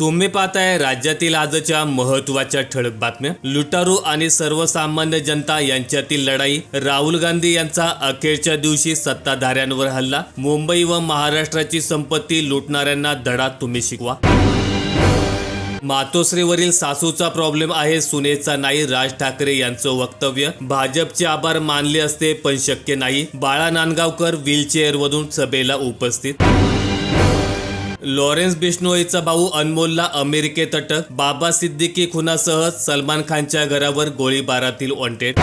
तुम्ही पाहताय राज्यातील आजच्या महत्त्वाच्या ठळक बातम्या. लुटारू आणि सर्वसामान्य जनता यांच्यातील लढाई. राहुल गांधी यांचा अखेरच्या दिवशी सत्ताधाऱ्यांवर हल्ला. मुंबई व महाराष्ट्राची संपत्ती लुटणाऱ्यांना धडा तुम्ही शिकवा. मातोश्रीवरील सासूचा प्रॉब्लेम आहे सुनेचा नाही राज ठाकरे यांचं वक्तव्य. भाजपचे आभार मानले असते पण शक्य नाही. बाळा नांदगावकर व्हीलचेअरवरून सभेला उपस्थित लॉरेन्स बिश्नोईचा भाऊ अनमोलला अमेरिकेत अटक बाबा सिद्दीकी खुनासह सलमान खानच्या घरावर गोळीबारातील वॉन्टेड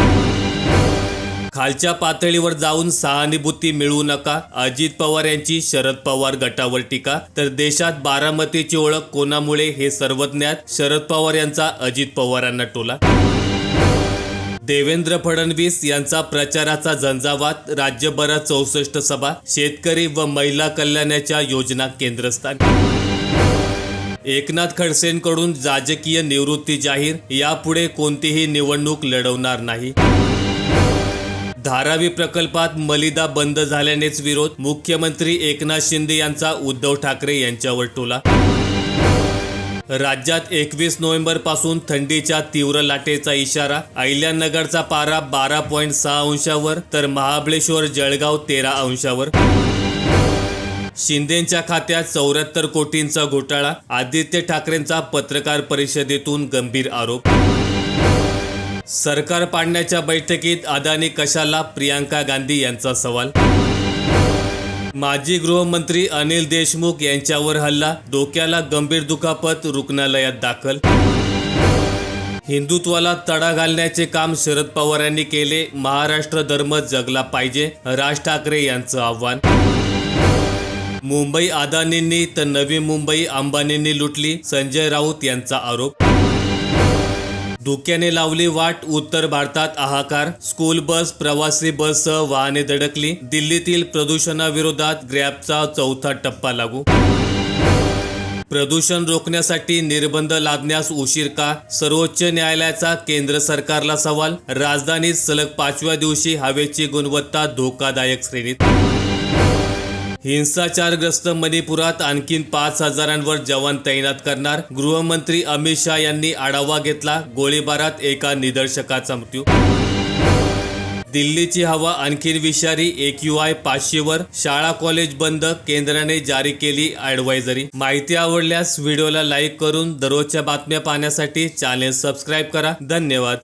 खालच्या पातळीवर जाऊन सहानुभूती मिळवू नका अजित पवार यांची शरद पवार गटावर टीका. तर देशात बारामतीची ओळख कोणामुळे हे सर्वज्ञात? शरद पवार यांचा अजित पवारांना टोला. देवेंद्र फडणवीस यांचा प्रचाराचा झंझावात राज्यभरात चौसष्ट सभा शेतकरी व महिला कल्याणाच्या योजना केंद्रस्थानी. एकनाथ खडसेंकडून राजकीय निवृत्ती जाहीर यापुढे कोणतीही निवडणूक लढवणार नाही. धारावी प्रकल्पात मलिदा बंद झाल्यानेच विरोध मुख्यमंत्री एकनाथ शिंदे यांचा उद्धव ठाकरे यांच्यावर टोला राज्यात एकवीस नोव्हेंबरपासून थंडीच्या तीव्र लाटेचा इशारा. अहिल्यानगरचा पारा बारा पॉईंट सहा अंशावर तर महाबळेश्वर जळगाव तेरा अंशावर. शिंदेच्या खात्यात चौऱ्याहत्तर कोटींचा घोटाळा आदित्य ठाकरेंचा पत्रकार परिषदेतून गंभीर आरोप. सरकार पाडण्याच्या बैठकीत अदानी कशाला प्रियांका गांधी यांचा सवाल? माजी गृहमंत्री अनिल देशमुख यांच्यावर हल्ला डोक्याला गंभीर दुखापत रुग्णालयात दाखल. हिंदुत्वाला तडा घालण्याचे काम शरद पवार यांनी केले महाराष्ट्र धर्म जगला पाहिजे राज ठाकरे यांचं आव्हान. मुंबई अदानींनी तर नवी मुंबई अंबानींनी लुटली संजय राऊत यांचा आरोप. धुक्याने लावली वाट उत्तर भारतात हाहाकार. स्कूल बस प्रवासी बससह वाहने धडकली. दिल्लीतील प्रदूषणाविरोधात ग्रॅबचा चौथा टप्पा लागू. प्रदूषण रोखण्यासाठी निर्बंध लादण्यास उशीर का? सर्वोच्च न्यायालयाचा केंद्र सरकारला सवाल. राजधानीत सलग पाचव्या दिवशी हवेची गुणवत्ता धोकादायक श्रेणीत. हिंसाचारग्रस्त मणिपुरात आणखीन पाच हजारांवर जवान तैनात करणार. गृहमंत्री अमित शहा यांनी आढावा घेतला. गोळीबारात एका निदर्शकाचा मृत्यू. दिल्लीची हवा आणखीन विषारी एक यू आय पाचशेवर. शाळा कॉलेज बंद केंद्राने जारी केली ॲडवायझरी माहिती आवडल्यास व्हिडिओला लाईक करून दररोजच्या बातम्या पाहण्यासाठी चॅनेल सबस्क्राईब करा. धन्यवाद.